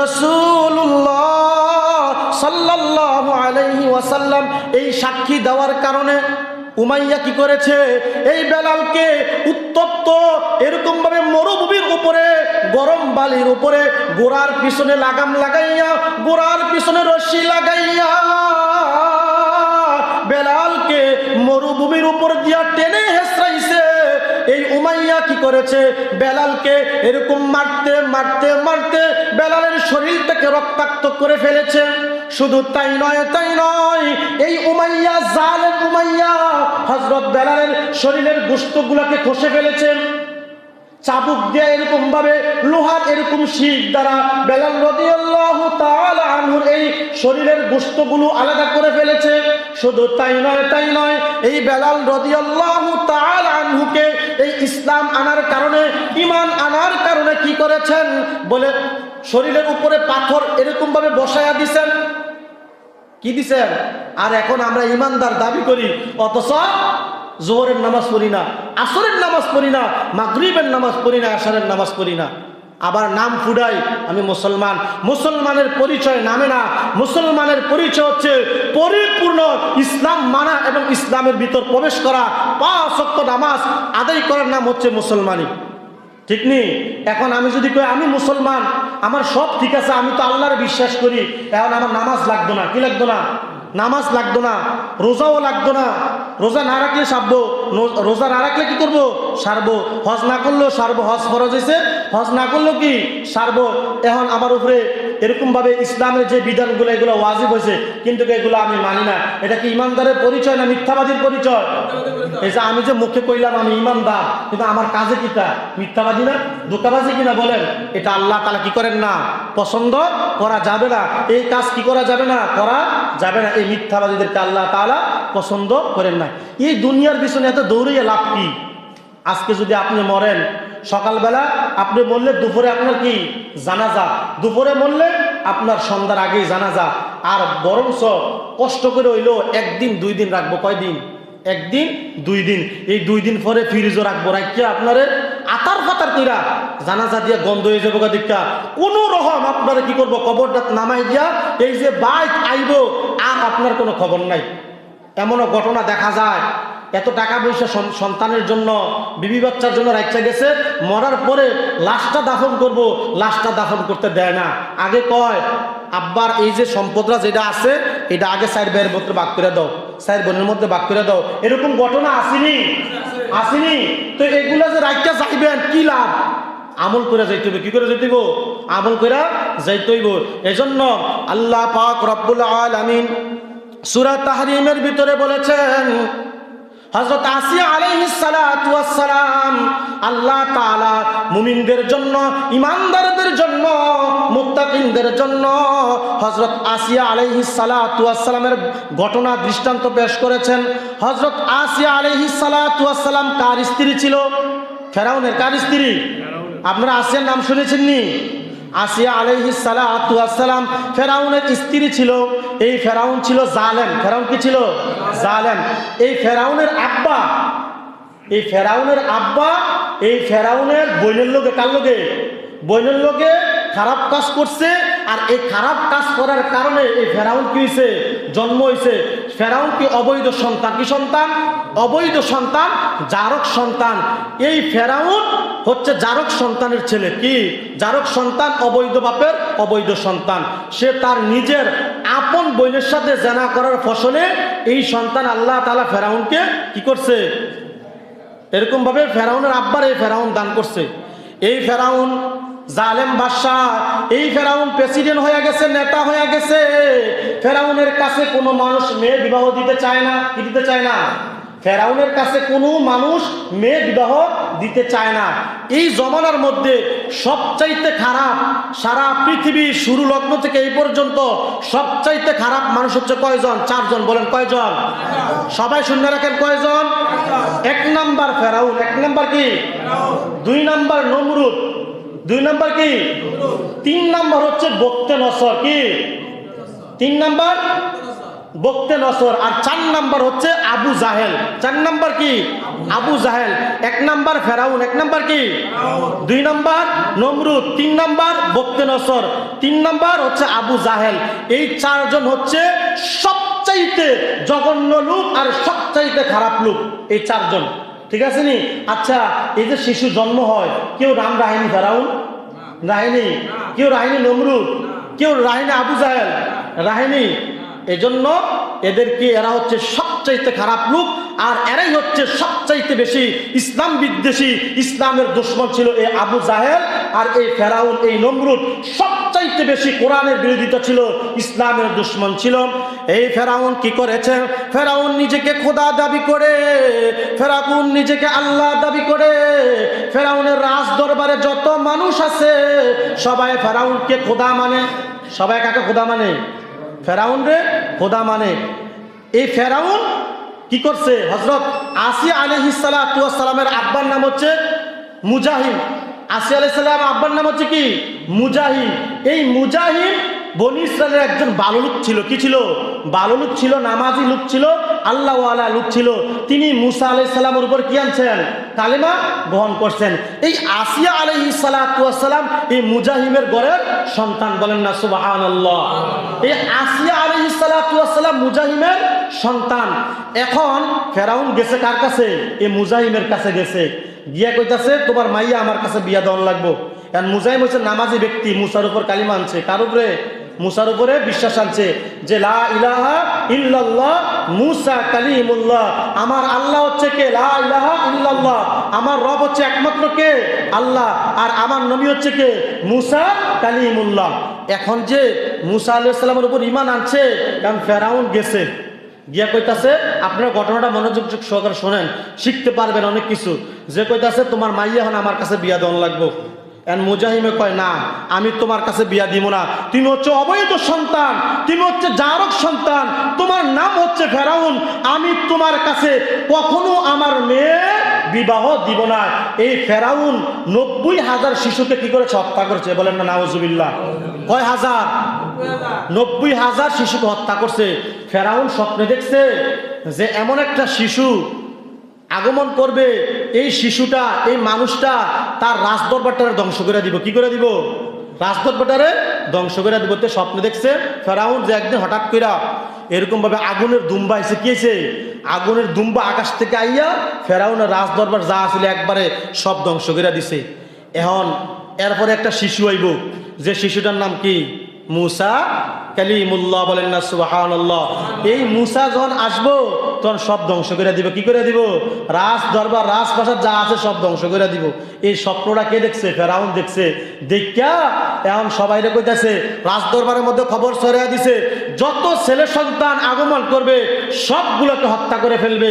রসুল্লাহ এই সাক্ষী দেওয়ার কারণে উমাইয়া কি করেছে? এই বেলালকে উত্তপ্ত এরকম ভাবে মরুভূমির উপরে, গরম বালির উপরে, গোড়ার পিছনে লাগাম লাগাইয়া, গোড়ার পিছনে রশি লাগাইয়া বেলালকে মরুভূমির উপর দিয়া টেনে উমাইয়া কি করেছে? বেলালকে এরকম মারতে মারতে মারতে বেলালের শরীরটাকে রক্তাক্ত করে ফেলেছে। শুধু তাই নয় তাই নয়, এই উমাইয়া, জালেম উমাইয়া হজরত বেলালের শরীরের গোস্তগুলাকে খসে ফেলেছেন চাবুক দিয়ে এরকম ভাবে লোহার এরকম শিখ দ্বারা বেলাল রাদিয়াল্লাহু তাআলা আনহুর এই শরীরের গোস্তগুলো আলাদা করে ফেলেছে। শুধু তাই নয় তাই নয়, এই বেলাল রাদিয়াল্লাহু তাআলা আনহুকে এই ইসলাম আনার কারণে, ইমান আনার কারণে কি করেছেন? বলে, শরীরের উপরে পাথর এরকম ভাবে বসায়া দিছেন। কি দিছেন? আর এখন আমরা ইমানদার দাবি করি, অথচ জোহরের নামাজ পড়ি না, আসরের নামাজ পড়ি না, মাগরীবের নামাজ পড়ি না, আসারের নামাজ পড়ি না। আবার নাম ফুডাই আমি মুসলমান। মুসলমানের পরিচয় নামে না। মুসলমানের পরিচয় হচ্ছে পরিপূর্ণ ইসলাম মানা এবং ইসলামের ভিতর প্রবেশ করা। পাঁচ শক্ত নামাজ আদায় করার নাম হচ্ছে মুসলমানি। ঠিক নেই এখন আমি যদি কই, আমি মুসলমান, আমার সব ঠিক আছে, আমি তো আল্লাহর বিশ্বাস করি, এখন আমার নামাজ লাগতো না, কি লাগতো না? নামাজ লাগতো না, রোজাও লাগতো না, রোজা না রাখলে সারবো রোজা না রাখলে কি করব? সারবো। হজ না করলেও সারবো, হজ ফরজ হয়েছে। হজ না করলেও কি? সারবো। এখন আমার উপরে এরকমভাবে ইসলামের যে বিধানগুলো, এগুলো ওয়াজিব হয়েছে, কিন্তু এগুলো আমি মানি না। এটা কি ইমানদারের পরিচয় না মিথ্যাবাদীর পরিচয়? এই যে আমি যে মুখে কইলাম আমি ইমানদার, কিন্তু আমার কাজে কিটা মিথ্যাবাদী না? ধোকাবাজি কিনা বলেন? এটা আল্লাহ তালা কি করেন না? পছন্দ করা যাবে না। এই কাজ কি করা যাবে না? করা যাবে না। এই মিথ্যাবাদীদেরকে আল্লাহ তালা পছন্দ করেন না এই দুনিয়ার পিছনে এত দৌড়িয়ে লাভ কি? আজকে যদি আপনি মরেন, সকালবেলা আপনি মরলে দুপুরে আপনার কি? জানাজা। দুপুরে মরলে আপনার সন্ধ্যার আগেই জানাজা। আর বরঞ্চ কষ্ট করে হইলেও একদিন, দুই দিন রাখব। কয়দিন? একদিন, দুই দিন। এই দুই দিন পরে ফ্রিজও রাখব। রাখিয়া আপনারে আতার ফাতার কইরা জানাজা দিয়া গন্ধ হয়ে যাব দীক্ষা। কোনো রকম আপনারা কি করব? কবরটা নামাই দিয়া এই যে বাইক আইব আপনার কোনো খবর নাই। এমনও ঘটনা দেখা যায়, এত টাকা পয়সা সন্তানের জন্য, বিবি বাচ্চার জন্য রাখতে গেছে, মরার পরে লাশটা দাফন করব, লাশটা দাফন করতে দেয় না। আগে কয়, আব্বার এই যে সম্পদরা যেটা আছে, এটা আগে সাইড ভাইয়ের মধ্যে বাক করে দাও সাইড বোনের মধ্যে বাক করে দাও। এরকম ঘটনা আসেনি আসেনি। তো এগুলো যে রাখতে চাইবেন কি লাভ? আমল করে যাইতে হইব। কি করে যাইতে আমল করে যাইতে হইব। এজন্য আল্লাহ পাক রব্বুল আলামিন সূরা তাহরিমের ভিতরে বলেছেন, হযরত আসিয়া আলাইহিস সালাতু ওয়াস সালাম আল্লাহ তাআলা মুমিনদের জন্য ইমানদারদের জন্য, মুত্তাকিনদের জন্য হযরত আসিয়া আলাইহিস সালাতু ওয়াস সালামের ঘটনা দৃষ্টান্ত পেশ করেছেন। হযরত আসিয়া আলাইহিস সালাতু ওয়াস সালাম কার স্ত্রী ছিল। ফেরাউনের কার স্ত্রী? আপনারা আসিয়ার নাম শুনেছেন নি আসিয়া আলাইহিস সালাতু ওয়াস সালাম ফেরাউনের স্ত্রী ছিল। এই ফেরাউন ছিল জালেম। ফেরাউন কি ছিল? জালেম। এই ফেরাউনের আব্বা। এই ফেরাউনের আব্বা, এই ফেরাউনের বইনের লোকে, কার লোকে? বইনের লোকে খারাপ কাজ করছে আর এই খারাপ কাজ করার কারণে এই ফেরাউন কি হয়েছে জন্ম হয়েছে ফেরাউন কি অবৈধ সন্তান? কি সন্তান? অবৈধ সন্তান, জারক সন্তান। এই ফেরাউন হচ্ছে জারক সন্তানের ছেলে। কি? জারক সন্তান, অবৈধ বাপের অবৈধ সন্তান। সে তার নিজের আপন বইনের সাথে জানা করার ফসলে এই সন্তান আল্লাহ তালা ফেরাউনকে কি করছে? এরকম ভাবে ফেরাউনের আব্বার এই ফেরাউন দান করছে। এই ফেরাউন জালেম, বাদশাহ, এই ফেরাউন প্রেসিডেন্ট হয়ে গেছে, নেতা হয়ে গেছে। ফেরাউনের কাছে কোনো মানুষ মেয়ে বিবাহ দিতে চায় না, কি দিতে চায় না? ফেরাউনের কাছে কোনো মানুষ মেয়ে বিবাহ দিতে চায় না। এই জমানার মধ্যে সবচাইতে খারাপ সারা পৃথিবী শুরু লগ্ন থেকে এই পর্যন্ত সবচাইতে খারাপ মানুষ হচ্ছে কয়জন? চারজন, বলেন কয়জন? সবাই শূন্য রাখেন কয়জন? এক নাম্বার ফেরাউন, এক নাম্বার কি? দুই নাম্বার নমরুদ, দুই নাম্বার কি? তিন নাম্বার হচ্ছে বক্তে নসর, কি? তিন নাম্বার বক্তে নসর। আর চার নাম্বার হচ্ছে আবু জাহেল। চার নাম্বার কি? আবু জাহেল। এক নাম্বার ফেরাউন, এক নাম্বার কি? দুই নাম্বার নমরুদ, তিন নাম্বার বক্তে নসর। তিন নাম্বার হচ্ছে আবু জাহেল। এই চারজন হচ্ছে সবচাইতে জঘন্য লোক আর সবচাইতে খারাপ লোক এই চারজন। ঠিক আছে নি? আচ্ছা এই যে শিশু জন্ম হয়, কেউ রাম রাহিনী ফেরাউন? রাহিনী? কেউ রাহিনী নমরুদ? কেউ রাহিনী আবু জাহেল? রাহেনি? এজন্য এদেরকে এরা হচ্ছে সবচাইতে খারাপ লোক, আর এরাই হচ্ছে সবচাইতে বেশি ইসলাম বিদ্বেষী। ইসলামের দুশ্মন ছিল এই আবু জাহেল আর এই ফেরাউন, এই নমরুদ। সবচাইতে বেশি কোরআনের বিরোধিতা ছিল, ইসলামের দুশ্মন ছিল। এই ফেরাউন কি করেছে? ফেরাউন নিজেকে খোদা দাবি করে, ফেরাউন নিজেকে আল্লাহ দাবি করে। ফেরাউনের রাজ দরবারে যত মানুষ আছে, সবাই ফেরাউনকে খোদা মানে সবাই কাকে খোদা মানে? ফেরাউন রে? খোদা মানে। এই ফেরাউন কি করছে? হজরত আসিয়া আলহিসালামের আব্বার নাম হচ্ছে মুজাহিম। আসিয়া আলহিসাল্লাম আব্বার নাম হচ্ছে কি? মুজাহিম। এই মুজাহিম বনি ইসরায়েলের একজন ভালো ছিল। কি ছিল? ভালো ছিল, নামাজি লোক ছিল, আল্লাহওয়ালা লোক ছিল। তিনি মুসা আলাইসাল্লামের উপর কি আনছেন? কালেমা গ্রহণ করছেন। এই আসিয়া আলহি সালাম এই মুজাহিমের গড়ের সন্তান বলেন না সুবাহান আল্লাহ এই আসিয়া আলহি সালাম মুজাহিমের সন্তান। এখন ফেরাউন গেছে কার কাছে? এই মুজাহিমের কাছে গেছে। গিয়া কইতাছে, তোমার মাইয়া আমার কাছে বিয়া দেওয়ান লাগবো। কারণ মুজাহিম হচ্ছে নামাজি ব্যক্তি, মুসার উপর কালিমা আনছে। কার উপরে? মুসার উপরে বিশ্বাস আনছে যে লা ইলাহা আমার আল্লাহ হচ্ছে কে? লা ইলাহা ইল্লাল্লাহ। আমার রব হচ্ছে একমাত্র কে? আল্লাহ। আর আমার নবী হচ্ছে কে? মুসা কালিমুল্লাহ। এখন যে মুসা আলাইহিস সালামের উপর ইমান আনছে, কারণ ফেরাউন গেছে। গিয়া কইতাছে, আপনার ঘটনাটা মনোযোগ সহকারে শোনেন, শিখতে পারবেন অনেক কিছু। যে কইতাছে, তোমার মাইয়া এখন আমার কাছে বিয়া দেওয়ান লাগবো। এন মুজাহিমে কয়, না, আমি তোমার কাছে বিয়া দিব না। তুমি হচ্ছে অবৈধ সন্তান, তুমি হচ্ছে জারক সন্তান, তোমার নাম হচ্ছে ফেরাউন। আমি তোমার কাছে কখনো আমার মেয়ে বিবাহ দিব না। এই ফেরাউন নব্বই হাজার শিশুকে কি করেছে? হত্যা করেছে। বলেন না নাওজুবিল্লাহ কয় হাজার? নব্বই হাজার শিশুকে হত্যা করছে। ফেরাউন স্বপ্নে দেখছে যে এমন একটা শিশু আগমন করবে। এই শিশুটা, এই মানুষটা তার রাজদরবারটারে ধ্বংস করে দিব। কি করে দিব? রাজদরবারটারে ধ্বংস করে দিব। স্বপ্নে দেখছে ফেরাউন যে একদিন হঠাৎ কইরা এরকম ভাবে আগুনের দুম্বা এসে কি হয়েছে? আগুনের দুম্বা আকাশ থেকে আইয়া ফেরাউনের রাজদরবার যা আসলে একবারে সব ধ্বংস করে দিছে। এখন এরপরে একটা শিশু আইব। যে শিশুটার নাম কি? মুসা। কালিমুল্লাহ বলেন না সুবাহান এই মুসা যখন আসব তখন সব ধ্বংস করে দিব। কি করে দিব? রাজ দরবার, রাজপ্রাসাদ যা আছে সব ধ্বংস করে দিব। এই স্বপ্নটা কে দেখছে? ফেরাউন দেখছে। দেখা এখন সবাই কইতাছে, রাজ দরবারের মধ্যে খবর ছড়িয়ে দিছে, যত ছেলে সন্তান আগমন করবে, সবগুলোকে হত্যা করে ফেলবে।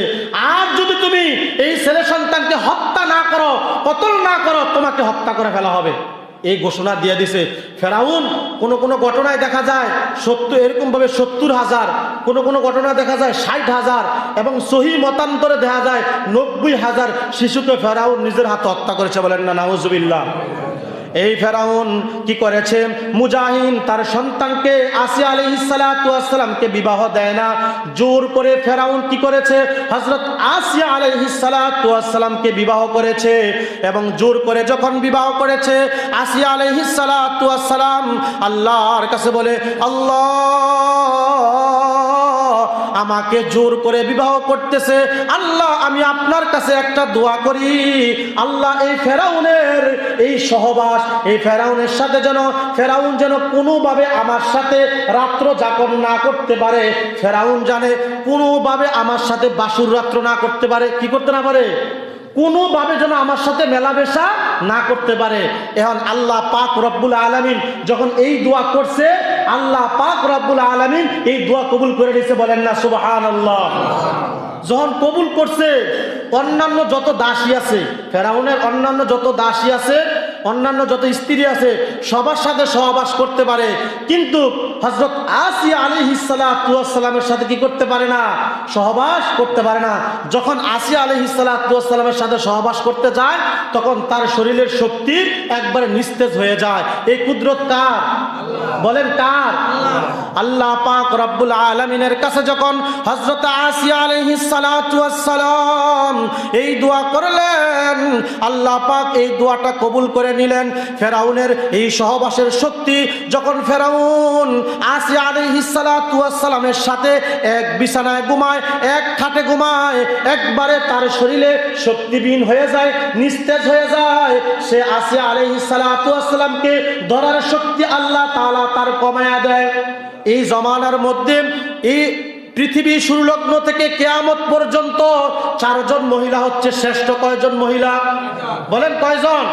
আর যদি তুমি এই ছেলে সন্তানকে হত্যা না করো, কতল না করো, তোমাকে হত্যা করে ফেলা হবে। এই ঘোষণা দিয়ে দিছে, ফেরাউন, কোন কোন ঘটনায় দেখা যায় সত্তর এরকম ভাবে সত্তর হাজার, কোন কোন ঘটনা দেখা যায় ষাট হাজার এবং সহি মতান্তরে দেখা যায় নব্বই হাজার শিশুকে ফেরাউন নিজের হাতে হত্যা করেছে বলেন না, নাউজুবিল্লাহ। এই ফেরাউন কি করেছে? মুজাহিন তার সন্তানকে আসিয়া আলী ইসালাতামকে বিবাহ দেয় না। জোর করে ফেরাউন কি করেছে? হজরত আসিয়া আলী ইসালাতামকে বিবাহ করেছে এবং জোর করে যখন বিবাহ করেছে, আসিয়া আলী ইসালাতাম আল্লাহর কাছে বলে, আল্লাহ আমাকে জোর করে বিবাহ করতেছে, আল্লাহ, আমি আপনার কাছে একটা দোয়া করি। আল্লাহ, এই ফেরাউনের এই সহবাস, এই ফেরাউনের সাথে যেন, ফেরাউন যেন কোনোভাবে আমার সাথে রাত্র যাপন না করতে পারে। ফেরাউন জানে কোনোভাবে আমার সাথে বাসুর রাত্র না করতে পারে। কি করতে না পারে? কোনোভাবে যেন আমার সাথে মেলামেশা না করতে পারে। এখন আল্লাহ পাক রব্বুল আলমিন যখন এই দোয়া করছে আল্লাহ পাক রাবুল আলমিন এই দোয়া কবুল করে দিয়েছে বলেন না সুবাহান আল্লাহ যখন কবুল করছে, অন্যান্য যত দাসী আছে, ফেরাউনের অন্যান্য যত দাসী আছে অন্যান্য যত স্ত্রী আছে সবার সাথে সহবাস করতে পারে। কিন্তু হজরত আসিয়া আলী হিসালামের সাথে কি করতে পারে না? সহবাস করতে পারে না। যখন আসিয়া আলী হিসালামের সাথে সহবাস করতে যায় তখন তার শরীরের শক্তি একবারে নিস্তেজ হয়ে যায়। এই কুদরত কার? বলেন কার? আল্লাহ। পাক রব্বুল আলমিনের কাছে যখন হজরত আসিয়া সালাতু সালাম এই দোয়া করলেন আল্লাহ পাক এই দোয়াটা কবুল করে নিলেন ফেরাউনের এই সহবাসের শক্তি যখন ফেরাউন আসিয়া আলাইহিস সালাতু সাথে এক বিছানায় ঘুমায়, এক খাটে ঘুমায়, একবারে তার শরীরে শক্তিবিহীন হয়ে যায়, নিস্তেজ হয়ে যায়, সে সালাতু ওয়াস ধরার শক্তি আল্লাহ তাআলা তার কমায়া দেয়। এই জমানার মধ্যে এই পৃথিবী সুরলগ্ন থেকে কেয়ামত পর্যন্ত চারজন মহিলা হচ্ছে শ্রেষ্ঠ কয়জন মহিলা? বলেন কয়জন?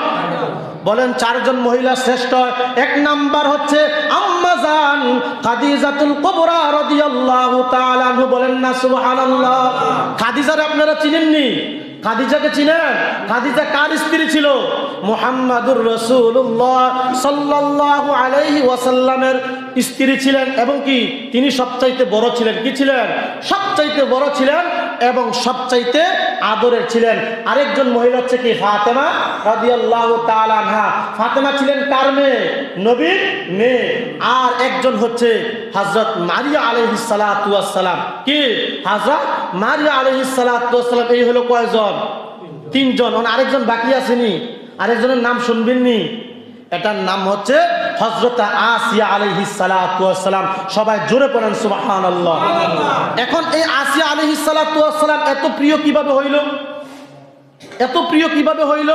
বলেন চারজন মহিলা শ্রেষ্ঠ। এক নাম্বার হচ্ছে আম্মাজান খাদিজাতুল কুবরা রাদিয়াল্লাহু তাআলা আনহু। বলেন না, সুবহানাল্লাহ। খাদিজারে আপনারা চিনেননি? খাদিজাকে চিনেন? খাদিজা কার স্ত্রী ছিল? মুহাম্মাদুর রাসূলুল্লাহ সাল্লাল্লাহু আলাইহি ওয়াসাল্লামের স্ত্রী ছিলেন এবং কি তিনি সবচাইতে বড় ছিলেন। কি ছিলেন? সবচাইতে বড় ছিলেন এবং সবচাইতে আদরের ছিলেন। আরেকজন মহিলা হচ্ছে কি? ফাতেমা রাদিয়াল্লাহু তাআলা আনহা। ফাতেমা ছিলেন কার মেয়ে? নবীর মেয়ে। আর একজন হচ্ছে হযরত মারিয়া আলাইহিস সালাতু ওয়াস সালাম। কি? হযরত মারিয়া আলাইহিস সালাতু ওয়াস সালাম। এই হলো কয়জন? তিনজন। আরেকজন বাকি আসেনি আরেকজনের নাম শুনবেননি এটার নাম হচ্ছে হজরত আসিয়া আলহি সালাম সবাই জোরে পড়েন সুবাহান এখন এই আসিয়া আলহি সালাম এত প্রিয় কীভাবে হইল? এত প্রিয় কীভাবে হইল?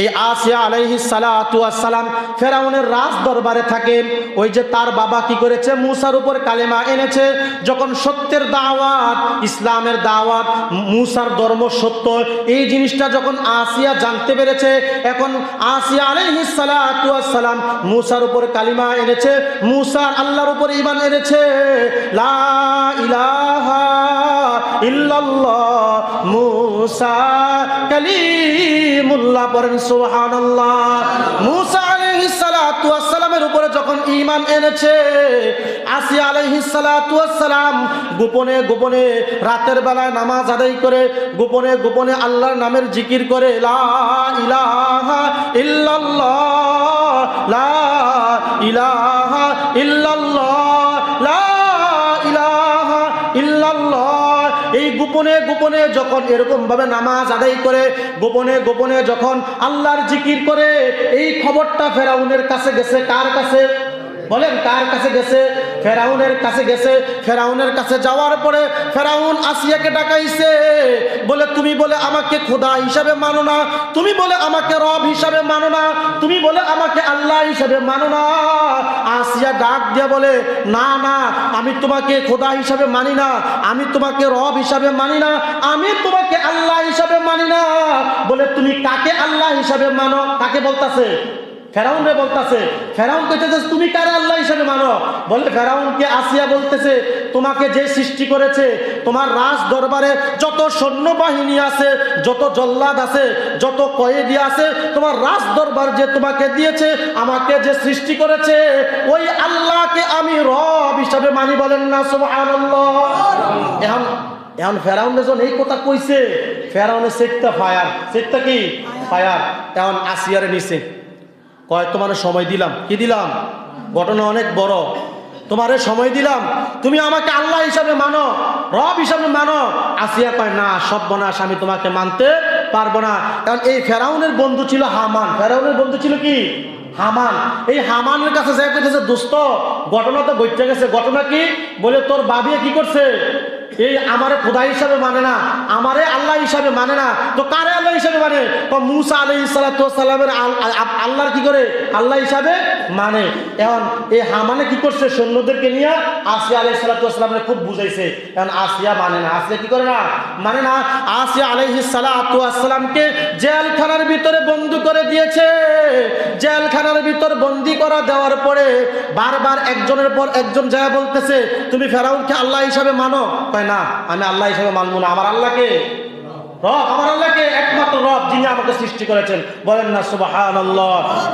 এই আসিয়া আলাইহি সালাম ফেরাউনের রাজ দরবারে থাকেন ওই যে তার বাবা কি করেছে? মুসার উপর কালেমা এনেছে, যখন সত্যের দাওয়াত, ইসলামের দাওয়াত, মুসার ধর্ম সত্য, এই জিনিসটা যখন আসিয়া জানতে পেরেছে, এখন আসিয়া ওয়াস সালাম মুসার উপর কালিমা এনেছে, মুসার আল্লাহর উপর ঈমান এনেছে। লা ইলাহা ইল্লাল্লাহ মুসা কালিমুল্লাহ পড়েন সুবহানাল্লাহ। মুসা আলাইহিস উপরে যখন এনেছে গোপনে গোপনে রাতের বেলায় নামাজ আদায় করে, গোপনে গোপনে আল্লাহর নামের জিকির করে, লা ইলাহা ইল্লাল্লাহ, লা ইলাহা ইল্লাল্লাহ গোপনে গোপনে যখন এরকম ভাবে নামাজ আদায় করে, গোপনে গোপনে যখন আল্লাহর জিকির করে, এই খবরটা ফেরাউনের কাছে গেছে, কার কাছে? বলেন, কার কাছে গেছে? ফেরাউনের কাছে গেছে, ফেরাউনের কাছে যাওয়ার পরে ফেরাউন আসিয়াকে ডাকাইছে। বলে, তুমি বলে আমাকে খোদা হিসাবে মানো না, তুমি বলে আমাকে রব হিসাবে মানো না, তুমি বলে আমাকে আল্লাহ হিসাবে মানো না। আসিয়া ডাক দিয়া বলে, না না, আমি তোমাকে খোদা হিসাবে মানি না, আমি তোমাকে রব হিসাবে মানি না, আমি তোমাকে আল্লাহ হিসাবে মানি না। বলে, তুমি কাকে আল্লাহ হিসাবে মানো? কাকে বলতাছে? ফেরাউন রে বলতেছে, ফেরাউন কইতেছে, তুমি কারে আল্লাহ হিসেবে মানো? বলে ফেরাউনকে আসিয়া বলতেছে, তোমাকে যে সৃষ্টি করেছে, তোমার রাজ দরবারে যত সৈন্যবাহিনী আছে, যত জল্লাদ আছে, যত কয়েদি আছে, তোমার রাজ দরবার যে তোমাকে দিয়েছে, আমাকে যে সৃষ্টি করেছে, ওই আল্লাহকে আমি রব হিসাবে মানি বলেন না, সুবহানাল্লাহ। এখন এখন ফেরাউন যখন এই কথা কইছে, ফেরাউনের সেটটা ফায়ার, সেটটা কি? ফায়ার। এখন আসিয়ারে নিছে কয়, তোমার সময় দিলাম। কি দিলাম? ঘটনা অনেক বড়। তোমারে সময় দিলাম। তুমি আমাকে আল্লাহ হিসাবে মানো, রব হিসাবে মানো। আসিয়া কয়, না সব বনাস আমি তোমাকে মানতে পারব না। কারণ এই ফেরাউনের বন্ধু ছিল হামান। ফেরাউনের বন্ধু ছিল কি? হামান। এই হামানের কাছে যাই করতেছে ঘটনা তো ঘটতে গেছে। ঘটনা কি? বলে, তোর বাবিয়ে কি করছে? এই আমারে খোদা হিসাবে মানে না, আমারে আল্লাহ হিসাবে মানে না। তো কারে আল্লাহ হিসাবে মানে? মুসা আলাই সালামের আল্লাহর কি করে? আল্লাহ হিসাবে মানে। এখন এই হামানে কি করছে? সৈন্যদেরকে নিয়ে আসিয়া আলাই সালাতামের খুব বুঝাইছে। এখন আসিয়া মানে না আসিয়া কি করে না? মানে না, আসিয়া আলাইহি সালাতামকে জেলখানার ভিতরে বন্দি করে দিয়েছে। জেলখানার ভিতর বন্দি করা দেওয়ার পরে বারবার একজনের পর একজন যায় বলতেছে, তুমি ফেরাউনকে আল্লাহ হিসাবে মানো? কয় না। আমি আল্লাহ হিসাবে মানবো না। আমার আল্লাহকে? রব। আমার আল্লাহকে একমাত্র রব যিনি আমাকে সৃষ্টি করেছেন। বলেন না সুবাহান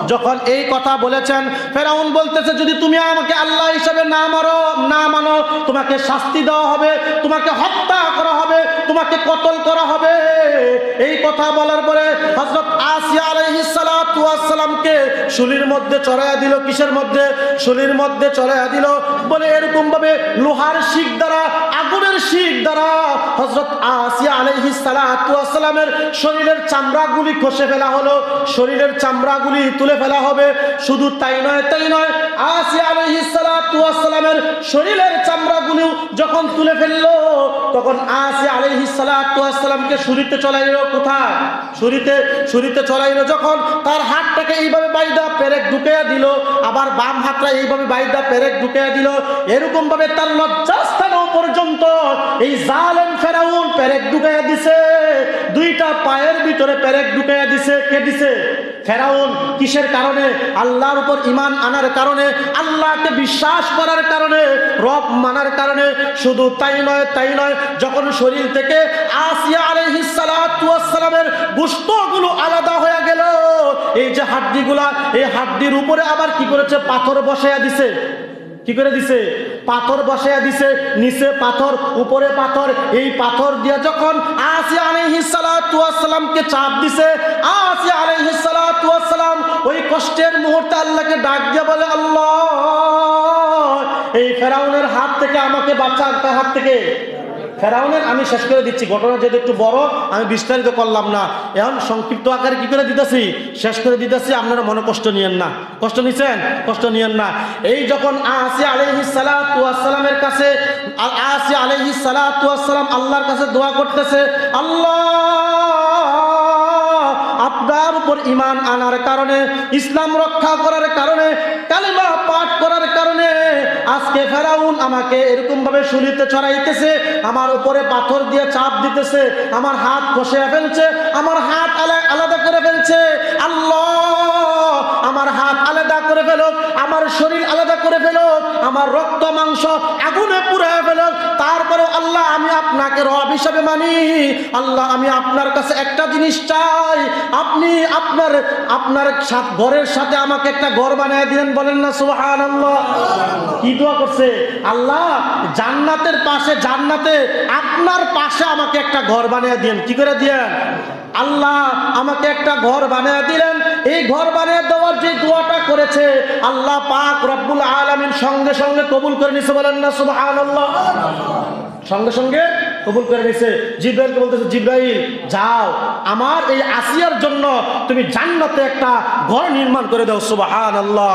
যখন এই কথা বলেছেন, ফেরাউন বলতেছে, যদি তুমি আমাকে আল্লাহ হিসাবে না মারো, না মানো, তোমাকে শাস্তি দেওয়া হবে, তোমাকে হত্যা করা হবে, তোমাকে কতল করা হবে? এই কথা বলার পরে হজরত আসিয়া আলাইহিস সালাতু শুলির মধ্যে চড়াইয়া দিল। কিসের মধ্যে? শুলির মধ্যে চড়াইয়া দিল। বলে এরকম ভাবে লোহার শিখ দ্বারা আগুনের শিখ দ্বারা হজরত আসিয়া আলহি সালামের শরীরের চামড়াগুলি খসে ফেলা হলো। শরীরের চামড়াগুলি তুলে ফেলা হবে। শুধু তাই নয় তাই নয়, আসিয়া আলহি সালামের শরীরের চামড়াগুলিও যখন তুলে ফেলল, তখন আসিয়া আলহি সালামকে শুরিতে চলাইলো কোথায়? শুরিতে শুরিতে চলাইলো যখন তার হাতটাকে এইভাবে বাইদা পেরেক ঢুকিয়ে দিল, আবার বাম হাতটা এইভাবে বাইদা পেরেক ঢুকিয়ে দিল। এরকম ভাবে তার লজ্জাস্থানও পর্যন্ত এই জালেম ফেরাউন পেরেক ঢুকিয়ে দিছে। দুইটা পায়ের ভিতরে পেরেক ঢুকিয়ে দিছে। কে দিছে? ফেরাউন। কিসের কারণে? আল্লাহর উপর ইমান আনার কারণে, আল্লাহকে বিশ্বাস করার কারণে, রব মানার কারণে। শুধু তাই নয় তাই নয়, যখন শরীর থেকে আসিয়া সালাতু ওয়াস আলাদা হয়ে গেল, এই যে হাড্ডিগুলা, এই হাড্ডির উপরে আবার কি করেছে? পাথর বসাইয়া দিছে। কি করে দিছে? পাথর বসাইয়া দিছে, নিচে পাথর, উপরে পাথর। এই পাথর দিয়ে যখন আসি আলাইহিস সালাতু চাপ দিছে আসি আলাইহিস সালাতু ওই কষ্টের মুহূর্তে আল্লাহকে ডাক দিয়ে বলে, আল্লাহ, এই ফেরাউনের হাত থেকে আমাকে বাচ্চা হাত থেকে। ফেরাউনের আমি শেষ করে দিচ্ছি। ঘটনা যেহেতু একটু বড়, আমি বিস্তারিত করলাম না। এখন সংক্ষিপ্ত আকারে কি করে দিতেছি? শেষ করে দিতেছি, আপনারা মনে কষ্ট নিয়েন না। কষ্ট নিছেন? কষ্ট নিয়েন না। এই যখন আসি আলহি সালামের কাছে আসি আলহি সালাম আল্লাহর কাছে দোয়া করতেছে, আল্লাহ, আপনার উপর ইমান আনার কারণে, ইসলাম রক্ষা করার কারণে, কালিমা পাঠ করার কারণে আজকে ফেরাউন আমাকে এরকম ভাবে শুলিতে ছড়াইতেছে, আমার উপরে পাথর দিয়ে চাপ দিতেছে, আমার হাত খসে ফেলছে, আমার হাত আলা- আলাদা করে ফেলছে। আল্লাহ, আমার হাত আলাদা করে ফেলো আমার শরীর আলাদা করে ফেলো, আমার রক্ত, মাংস আগুনে পুড়ে ফেলো। তারপরে আল্লাহ, আমি আপনাকে রব হিসাবে মানি। আল্লাহ, আমি আপনার কাছে একটা জিনিস চাই। আপনি আপনার আপনার ঘরের সাথে আমাকে একটা ঘর বানিয়ে দিলেন বলেন না সুহান আল্লাহ কি দোয়া করছে? আল্লাহ, জান্নাতের পাশে, জান্নাতে আপনার পাশে আমাকে একটা ঘর বানিয়ে দিন কি করে দিয়েন আল্লাহ, আমাকে একটা ঘর বানিয়ে দিলেন। এই ঘর বানিয়ে দেওয়ার যে দোয়াটা করেছে, আল্লাহ পাক রব্বুল আলামিন সঙ্গে সঙ্গে কবুল করে নিছে বলেন না, সুবহানাল্লাহ। সঙ্গে সঙ্গে কবুল করে নিছে। জিব্রাইলকে বলতেছে, জিব্রাইল, যাও। আমার এই আসিয়ার জন্য তুমি জান্নাতে একটা ঘর নির্মাণ করে দাও, সুবহানাল্লাহ।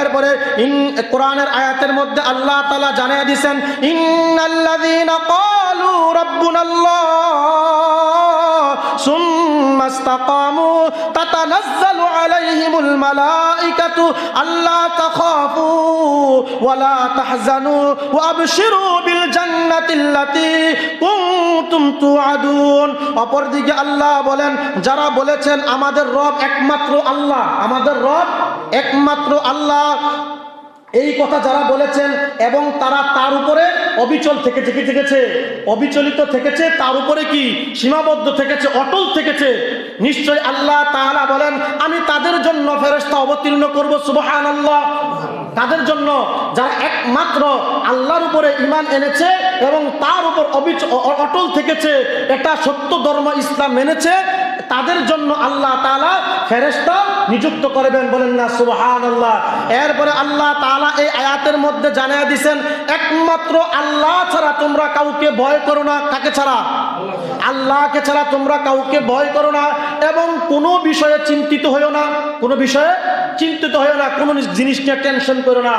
এরপরে ইন কোরআনের আয়াতের মধ্যে আল্লাহ তাআলা জানিয়ে দিবেন ইন্নাল্লাযীনা ক্বালু রাব্বুনাল্লাহ। সুম্মা ইসতাকামু তাতানাজ্জালু আলাইহিমুল মালাইকাতু আল্লা তাখাফু ওয়ালা তাহজানু ওয়াবশিরু বিল জান্নাতিল্লাতী কুনতুম তুআদুন। অপরদিকে আল্লাহ বলেন, যারা বলেছেন, আমাদের রব একমাত্র আল্লাহ, আমাদের রব একমাত্র আল্লাহ এই কথা যারা বলেছেন এবং তারা তার উপরে অবিচল থেকে কি থেকেছে? অবিচলিত থেকেছে, তার উপরে কি? সীমাবদ্ধ থেকেছে, অটল থেকেছে? নিশ্চয় আল্লাহ তাআলা বলেন, আমি তাদের জন্য ফেরেশতা অবতীর্ণ করব করব সুবহানাল্লাহ। তাদের জন্য যারা একমাত্র আল্লাহর উপরে ইমান এনেছে এবং তার উপর অবিচ- অটল থেকেছে, এটা সত্য ধর্ম ইসলাম মেনেছে তাদের জন্য আল্লাহ তালা ফেরেস্তা নিযুক্ত করবেন বলেন না, সুবহানাল্লাহ। এরপরে আল্লাহ তালা এই আয়াতের মধ্যে জানিয়ে দিছেন একমাত্র আল্লাহ ছাড়া তোমরা কাউকে ভয় করো না, কাকে ছাড়া? আল্লাহকে ছাড়া তোমরা কাউকে ভয় করো না এবং কোনো বিষয়ে চিন্তিত হইও না, কোনো বিষয়ে চিন্তিত হইও না, কোনো জিনিস নিয়ে টেনশন করো না।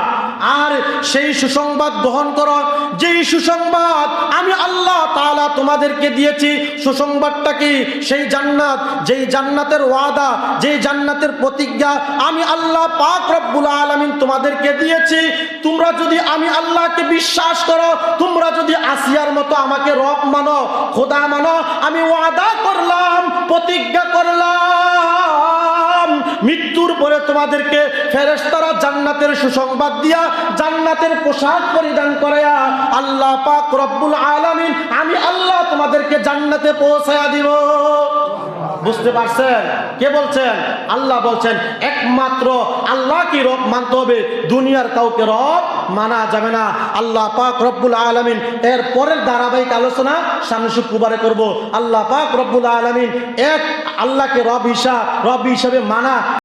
আর সেই সুসংবাদ গ্রহণ করো, যেই সুসংবাদ আমি আল্লাহ তাআলা তোমাদেরকে দিয়েছি, সুসংবাদটা কি? সেই জান্নাত, যেই জান্নাতের ওয়াদা, যেই জান্নাতের প্রতিজ্ঞা আমি আল্লাহ পাক রব্বুল আলামিন তোমাদেরকে দিয়েছি। তোমরা যদি আমি আল্লাহকে বিশ্বাস করো, তোমরা যদি আসিয়ার মতো আমাকে রব মানো, খোদা মানো আমি ওয়াদা করলাম, প্রতিজ্ঞা করলাম। মৃত্যুর পরে তোমাদেরকে ফেরেস্তারা জান্নাতের সুসংবাদ দিয়া, জান্নাতের পোশাক পরিধান করায়া আল্লাহ পাক রব্বুল আলামিন, আমি আল্লাহ তোমাদেরকে জান্নাতে পৌঁছায়া দিব। বুঝতে পারছেন? কে বলছেন? আল্লাহ বলছেন, একমাত্র আল্লাহ কি রব মানতে হবে। দুনিয়ার কাউকে রব মানা যাবে না। আল্লাহ পাক রব্বুল আলমিন এর পরের ধারাবাহিক আলোচনা সামনে শুক্রবারে করব। আল্লাহ পাক রব্বুল আলমিন এক আল্লাহকে রব হিসাব রব হিসাবে মানা